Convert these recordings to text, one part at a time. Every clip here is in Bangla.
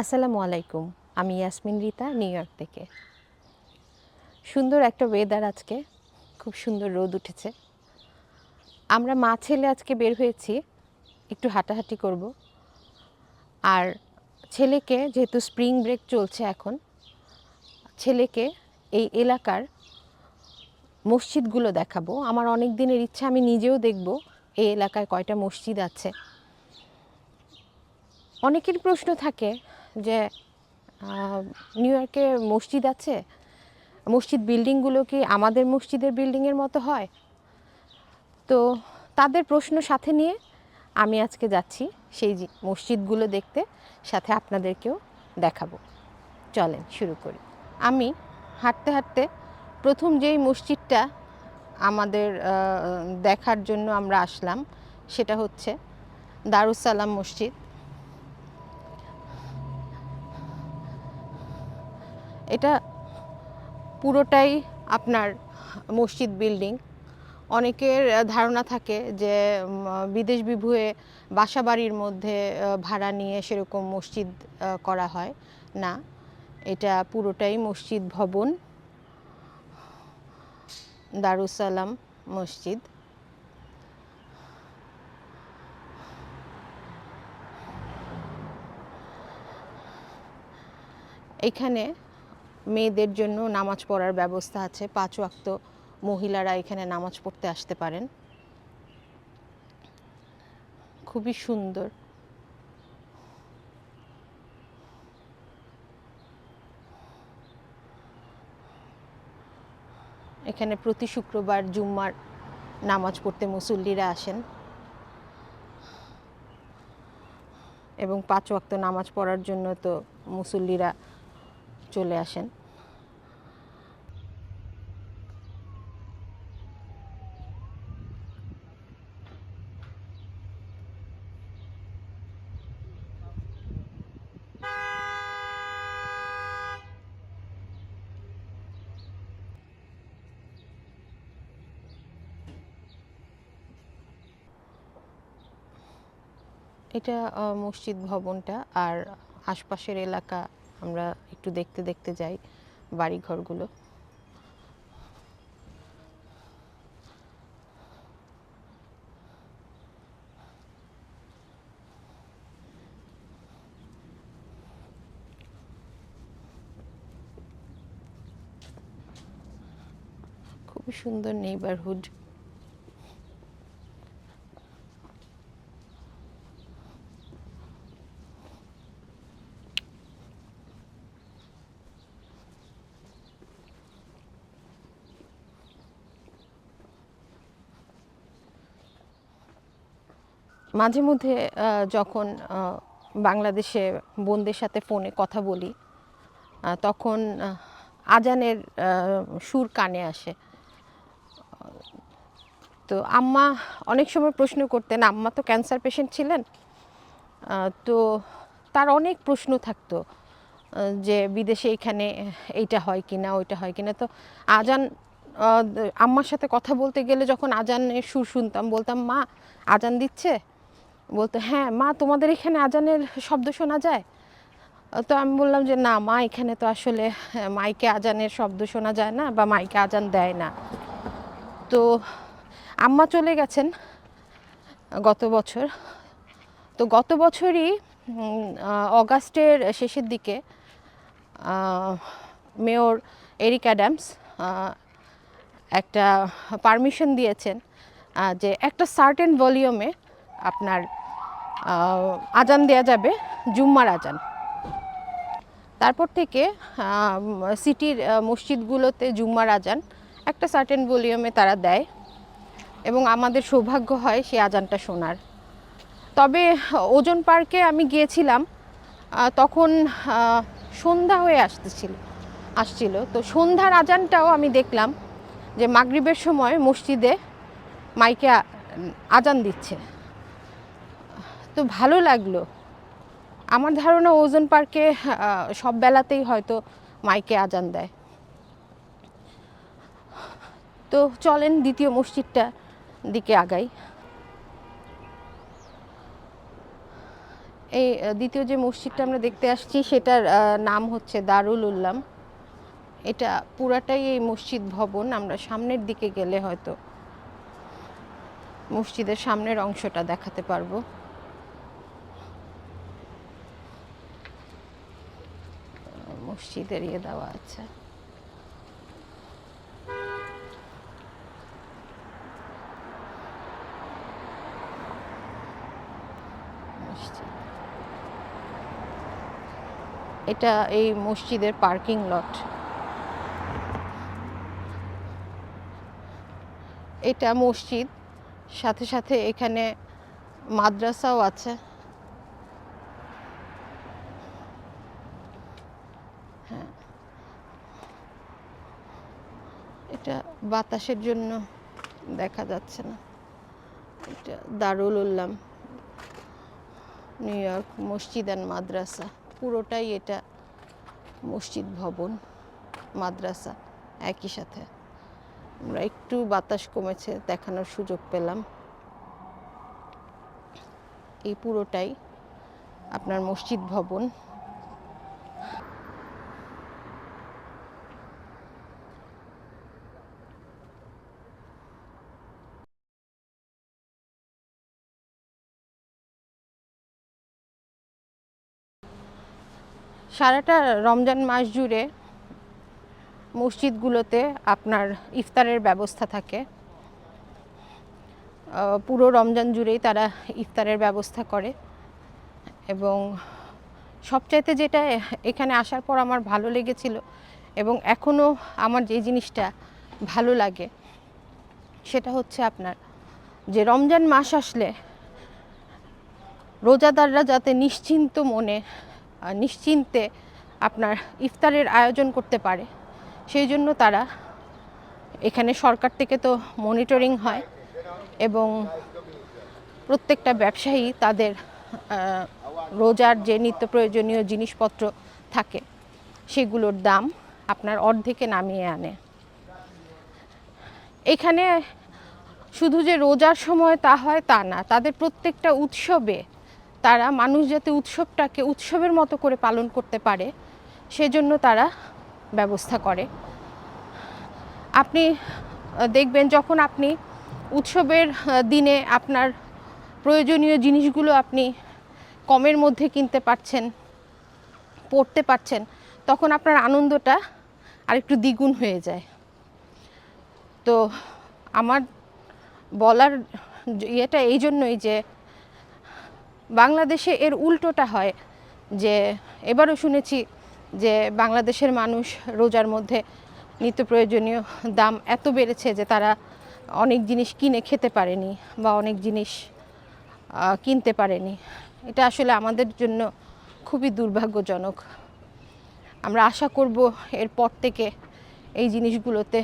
আসসালামু আলাইকুম, আমি ইয়াসমিন রিতা, নিউ ইয়র্ক থেকে। সুন্দর একটা ওয়েদার আজকে, খুব সুন্দর রোদ উঠেছে। আমরা মা ছেলে আজকে বের হয়েছি, একটু হাঁটাহাঁটি করব। আর ছেলেকে, যেহেতু স্প্রিং ব্রেক চলছে এখন, ছেলেকে এই এলাকার মসজিদগুলো দেখাবো। আমার অনেক দিনের ইচ্ছা, আমি নিজেও দেখব এই এলাকায় কয়টা মসজিদ আছে। অনেকের প্রশ্ন থাকে যে নিউ ইয়র্কে মসজিদ আছে, মসজিদ বিল্ডিংগুলো কি আমাদের মসজিদের বিল্ডিংয়ের মতো হয়? তো তাদের প্রশ্ন সাথে নিয়ে আমি আজকে যাচ্ছি সেই মসজিদগুলো দেখতে, সাথে আপনাদেরকেও দেখাবো। চলেন শুরু করি। আমি হাঁটতে হাঁটতে প্রথম যেই মসজিদটা আমাদের দেখার জন্য আমরা আসলাম, সেটা হচ্ছে দারুসালাম মসজিদ। এটা পুরোটাই আপনার মসজিদ বিল্ডিং। অনেকের ধারণা থাকে যে বিদেশ বিভুয়ে বাসা বাড়ির মধ্যে ভাড়া নিয়ে সেরকম মসজিদ করা হয়। না, এটা পুরোটাই মসজিদ ভবন। দারুসালাম মসজিদ। এখানে মেয়েদের জন্য নামাজ পড়ার ব্যবস্থা আছে। পাঁচ ওয়াক্ত মহিলারা এখানে নামাজ পড়তে আসতে পারেন। খুবই সুন্দর। এখানে প্রতি শুক্রবার জুম্মার নামাজ পড়তে মুসল্লিরা আসেন। এবং পাঁচ ওয়াক্ত নামাজ পড়ার জন্য তো মুসল্লিরা চলে আসেন। এটা মসজিদ ভবনটা আর আশপাশের এলাকা আমরা একটু দেখতে দেখতে যাই বাড়ি ঘরগুলো খুবই সুন্দর নেইবারহুড মাঝে মধ্যে যখন বাংলাদেশে বোনদের সাথে ফোনে কথা বলি তখন আজানের সুর কানে আসে। তো আম্মা অনেক সময় প্রশ্ন করতেন, আম্মা তো ক্যান্সার পেশেন্ট ছিলেন? তো তার অনেক প্রশ্ন থাকতো যে বিদেশে এখানে এইটা হয় কি না ওইটা হয় কি না তো আজান আম্মার সাথে কথা বলতে গেলে যখন আজানের সুর শুনতাম, বলতাম, মা, আজান দিচ্ছে? বলতো হ্যাঁ মা তোমাদের এখানে আজানের শব্দ শোনা যায়? তো আমি বললাম যে, না, মা এখানে তো আসলে মাইকে আজানের শব্দ শোনা যায় না বা মাইকে আজান দেয় না। তো আম্মা চলে গেছেন গত বছর। তো গত বছরই অগাস্টের শেষের দিকে মেয়র এরিক অ্যাডামস একটা পারমিশন দিয়েছেন যে একটা সার্টেন ভলিউমে আপনার আজান দেয়া যাবে, জুম্মার আজান। তারপর থেকে সিটির মসজিদগুলোতে জুম্মার আজান, একটা সার্টেন ভলিউমে তারা দেয় এবং আমাদের সৌভাগ্য হয় সেই আজানটা শোনার। তবে ওজন পার্কে আমি গিয়েছিলাম তখন সন্ধ্যা হয়ে আসতেছিল, আসছিল। তো সন্ধ্যার আজানটাও আমি দেখলাম যে মাগরিবের সময় মসজিদে মাইকে আজান দিচ্ছে। তো ভালো লাগল। আমার ধারণা ওজন পার্কে সব বেলাতেই হয়তো মাইকে আজান দেয়। তো চলেন দ্বিতীয় মসজিদটা দিকে আগাই। এই দ্বিতীয় যে মসজিদটা আমরা দেখতে আসছি, সেটার নাম হচ্ছে দারুল উল্লাম। এটা পুরাটাই এই মসজিদ ভবন, আমরা সামনের দিকে গেলে হয়তো মসজিদের সামনের অংশটা দেখাতে পারব। মসজিদের ইয়ে দেওয়া আছে। এটা এই মসজিদের পার্কিং লট। এটা মসজিদ, সাথে সাথে এখানে মাদ্রাসাও আছে। এটা বাতাসের জন্য দেখা যাচ্ছে না। এটা দারুল উল্লাম নিউ ইয়র্ক মসজিদ অ্যান্ড মাদ্রাসা, পুরোটাই এটা মসজিদ ভবন, মাদ্রাসা একই সাথে। আমরা একটু বাতাস কমেছে, দেখানোর সুযোগ পেলাম। এই পুরোটাই আপনার মসজিদ ভবন। সারাটা রমজান মাস জুড়ে মসজিদগুলোতে আপনার ইফতারের ব্যবস্থা থাকে। পুরো রমজান জুড়েই তারা ইফতারের ব্যবস্থা করে এবং সবচাইতে যেটা এখানে আসার পর আমার ভালো লেগেছিল এবং এখনও আমার যে জিনিসটা ভালো লাগে সেটা হচ্ছে আপনার যে রমজান মাস আসলে রোজাদাররা যাতে নিশ্চিন্ত মনে নিশ্চিন্তে আপনার ইফতারের আয়োজন করতে পারে। সেই জন্য তারা এখানে সরকার থেকে তো মনিটরিং হয় এবং প্রত্যেকটা ব্যবসায়ী তাদের রোজার যে নিত্য প্রয়োজনীয় জিনিসপত্র থাকে, সেগুলোর দাম আপনার অর্ধেকে নামিয়ে আনে। এখানে শুধু যে রোজার সময় তা হয় তা না, তাদের প্রত্যেকটা উৎসবে তারা মানুষ যাতে উৎসবটাকে, উৎসবের মতো করে পালন করতে পারে, সেজন্য তারা ব্যবস্থা করে। আপনি দেখবেন যখন আপনি উৎসবের দিনে আপনার প্রয়োজনীয় জিনিসগুলো আপনি কমের মধ্যে কিনতে পারছেন, পড়তে পারছেন, তখন আপনার আনন্দটা আরেকটু দ্বিগুণ হয়ে যায়। তো আমার বলার ইয়েটা এই জন্যই যে বাংলাদেশে এর উল্টোটা হয়। যে এবারও শুনেছি যে বাংলাদেশের মানুষ রোজার মধ্যে নিত্য প্রয়োজনীয় দাম এত বেড়েছে যে তারা অনেক জিনিস কিনে খেতে পারেনি বা অনেক জিনিস কিনতে পারেনি। এটা আসলে আমাদের জন্য খুবই দুর্ভাগ্যজনক। আমরা আশা করব এরপর থেকে এই জিনিসগুলোতে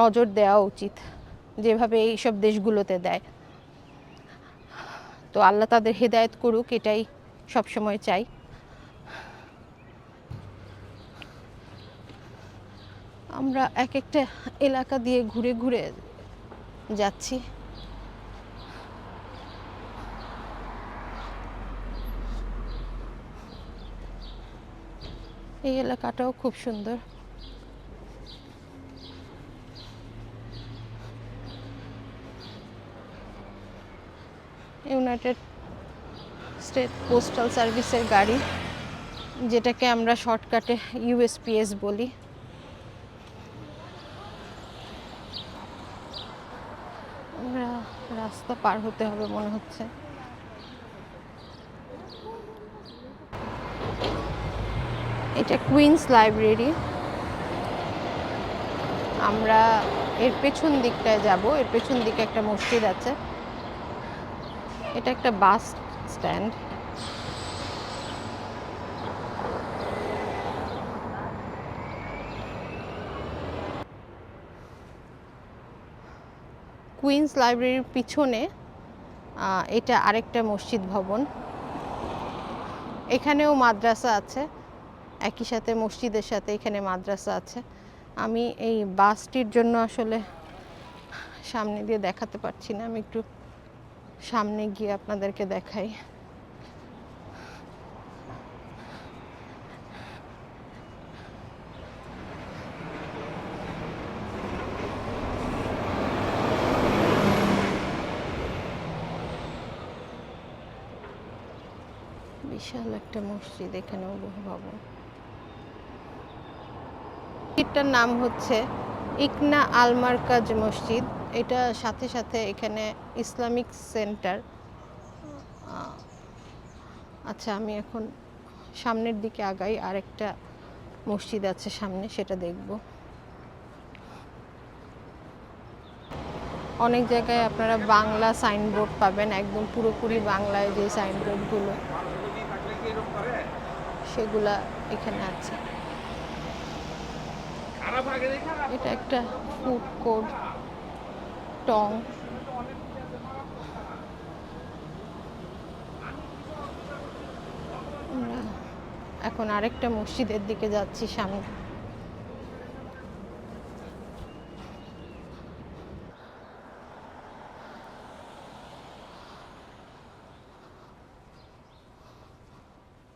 নজর দেওয়া উচিত, যেভাবে এইসব দেশগুলোতে দেয়। তো আল্লাহ তাদের হেদায়েত করুক, এটাই সবসময় চাই। আমরা এক একটা এলাকা দিয়ে ঘুরে ঘুরে যাচ্ছি। এই এলাকাটাও খুব সুন্দর। ইউনাইটেড স্টেট পোস্টাল সার্ভিসের গাড়ি, যেটাকে আমরা শর্টকাটে ইউএসপিএস বলি। রাস্তা পার হতে হবে মনে হচ্ছে। এটা কুইন্স লাইব্রেরি আমরা এর পেছন দিকটায় যাব, এর পেছন দিকে একটা মসজিদ আছে। এটা একটা বাস স্ট্যান্ড। কুইন্স লাইব্রেরির পিছনে এটা আরেকটা মসজিদ ভবন। এখানেও মাদ্রাসা আছে, একই সাথে মসজিদের সাথে এখানে মাদ্রাসা আছে। আমি এই বাসটির জন্য আসলে সামনে দিয়ে দেখাতে পারছি না, আমি একটু সামনে গিয়ে আপনাদেরকে দেখাই। বিশাল একটা মসজিদ এখানে বহু ভবন মসজিদটার নাম হচ্ছে ইকনা আলমারকাজ মসজিদ। এটা সাথে সাথে এখানে ইসলামিক সেন্টার। আচ্ছা আমি এখন সামনের দিকে আগাই, আরেকটা মসজিদ আছে সামনে, সেটা দেখব। অনেক জায়গায় আপনারা বাংলা সাইনবোর্ড পাবেন, একদম পুরোপুরি বাংলায় যে সাইনবোর্ডগুলো, সেগুলা এখানে আছে। এটা একটা ফুড কোর্ট। টং। আমরা এখন আরেকটা মসজিদের দিকে যাচ্ছি সামনে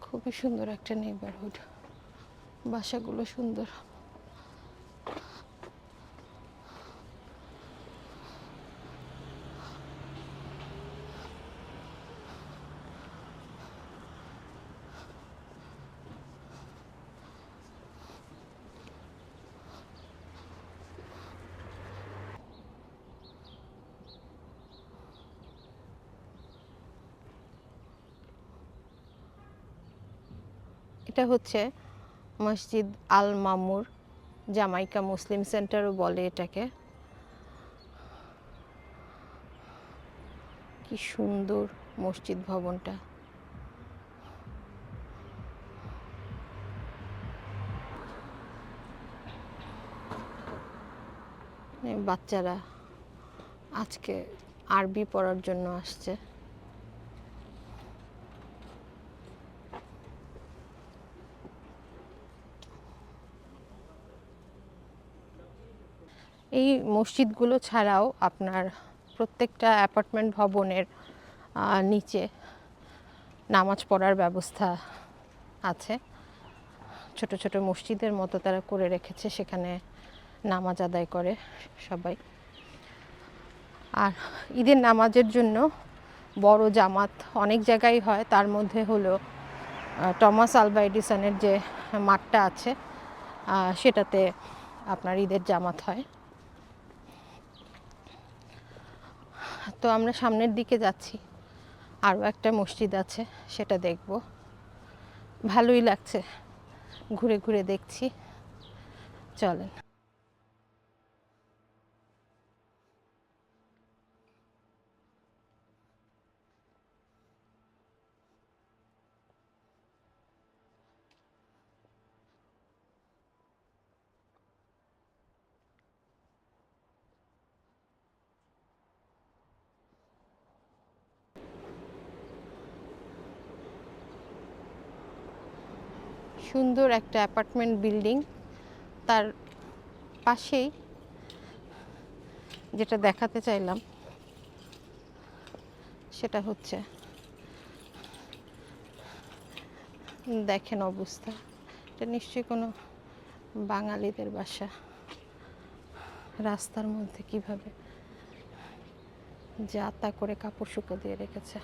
খুবই সুন্দর একটা নেইবারহুড বাসাগুলো সুন্দর। এটা হচ্ছে মসজিদ আল মামুর জামাইকা মুসলিম সেন্টারও বলে এটাকে। কি সুন্দর মসজিদ ভবনটা। বাচ্চারা আজকে আরবি পড়ার জন্য আসছে। এই মসজিদগুলো ছাড়াও আপনার প্রত্যেকটা অ্যাপার্টমেন্ট ভবনের নিচে নামাজ পড়ার ব্যবস্থা আছে। ছোট ছোট মসজিদের মতো তারা করে রেখেছে, সেখানে নামাজ আদায় করে সবাই। আর ঈদের নামাজের জন্য বড় জামাত অনেক জায়গায় হয়, তার মধ্যে হলো টমাস আলভা এডিসনের যে মাঠটা আছে সেটাতে আপনার ঈদের জামাত হয়। তো আমরা সামনের দিকে যাচ্ছি। আরও একটা মসজিদ আছে, সেটা দেখব। ভালোই লাগছে। ঘুরে ঘুরে দেখছি। চলেন। সুন্দর একটা অ্যাপার্টমেন্ট বিল্ডিং। তার পাশেই যেটা দেখাতে চাইলাম, সেটা হচ্ছে দেখেন অবস্থা। এটা নিশ্চয়ই কোনো বাঙালিদের বাসা। রাস্তার মধ্যে কীভাবে যা তা করে কাপড় শুকো দিয়ে রেখেছে।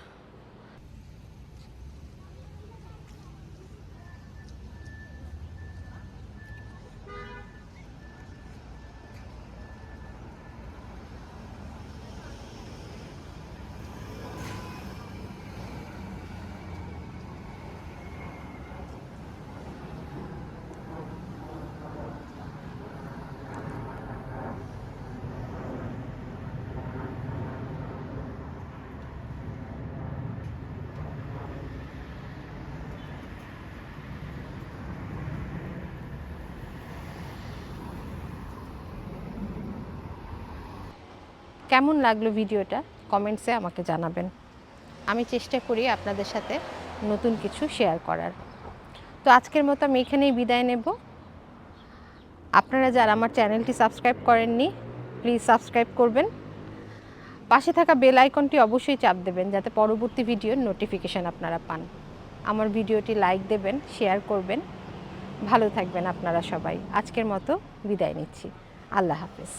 কেমন লাগল ভিডিওটা? কমেন্টসে আমাকে জানাবেন। আমি চেষ্টা করি আপনাদের সাথে নতুন কিছু শেয়ার করার। তো আজকের মতো আমি এখানেই বিদায় নেব। আপনারা যারা আমার চ্যানেলটি সাবস্ক্রাইব করেননি, প্লিজ সাবস্ক্রাইব করবেন। পাশে থাকা বেল আইকনটি অবশ্যই চাপ দেবেন, যাতে পরবর্তী ভিডিওর নোটিফিকেশান আপনারা পান। আমার ভিডিওটি লাইক দেবেন, শেয়ার করবেন। ভালো থাকবেন আপনারা সবাই। আজকের মতো বিদায় নিচ্ছি। আল্লাহ হাফেজ।